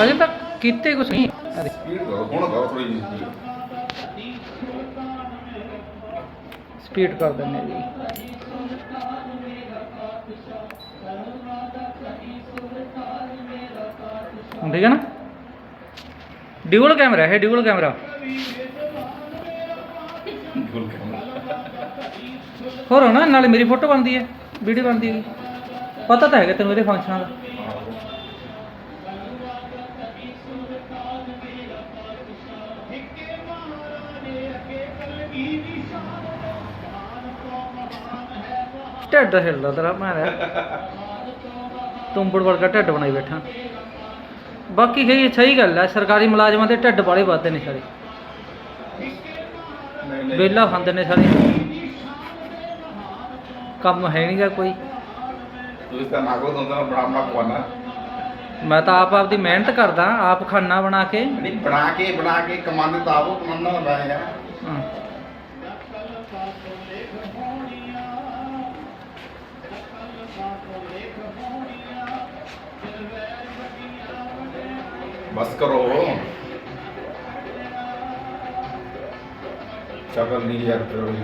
ਹਜੇ ਤੱਕ ਕੀਤੇ ਕੁਛ ਨਹੀਂ। ਅਰੇ ਸਪੀਡ ਕਰੋ ਹੁਣ ਕਰੋ ਥੋੜੀ ਜਿਹੀ speed। ਸਪੀਡ ਕਰ ਦਿੰਨੇ ਜੀ। ਹੁਣ ਠੀਕ ਹੈ ਨਾ? ਡਿਊਲ ਕੈਮਰਾ ਹੈ ਡਿਊਲ ਕੈਮਰਾ। ਹੋਰ ਹੋਣਾ ਨਾਲੇ ਮੇਰੀ ਫੋਟੋ ਬਣਦੀ ਹੈ ਵੀਡੀਓ ਬਣਦੀ ਹੈ। ਪਤਾ ਤਾਂ ਹੈਗਾ ਤੈਨੂੰ ਇਹਦੇ ਫੰਕਸ਼ਨਾਂ ਦਾ। ਢਿੱਡ ਹਿੱਲਦਾ ਤੇਰਾ ਮੈਂ ਤੁੰਬੜ ਵਰਗਾ ਢਿੱਡ ਬਣਾਈ ਬੈਠਾ। ਬਾਕੀ ਹੈ ਸਹੀ ਗੱਲ ਹੈ ਸਰਕਾਰੀ ਮੁਲਾਜ਼ਮਾਂ ਦੇ ਢਿੱਡ ਵਾਲੇ ਵੱਧਦੇ ਨੇ ਸਾਰੇ। ਵਿਹਲਾ ਖਾਂਦੇ ਨੇ ਸਾਰੇ। ਕੰਮ ਹੈ ਨਹੀਂਗਾ ਕੋਈ। ਮੈਂ ਤਾਂ ਆਪ ਆਪਦੀ ਮਿਹਨਤ ਕਰਦਾ ਆਪ ਖਾਣਾ ਬਣਾ ਕੇ। ਨਹੀਂ ਬਣਾ ਕੇ ਬਣਾ ਕੇ ਕਮਾਉਂਦੇ ਤਾਂ ਆਪੋ ਕਮਾਉਂਦਾ ਹੁੰਦਾ ਹੈ ਯਾਰ ਹਾਂ। ਬਸ ਕਰੋ। ਸ਼ਕਲ ਨਹੀਂ ਯਾਰ ਫਿਰ ਉਹੀ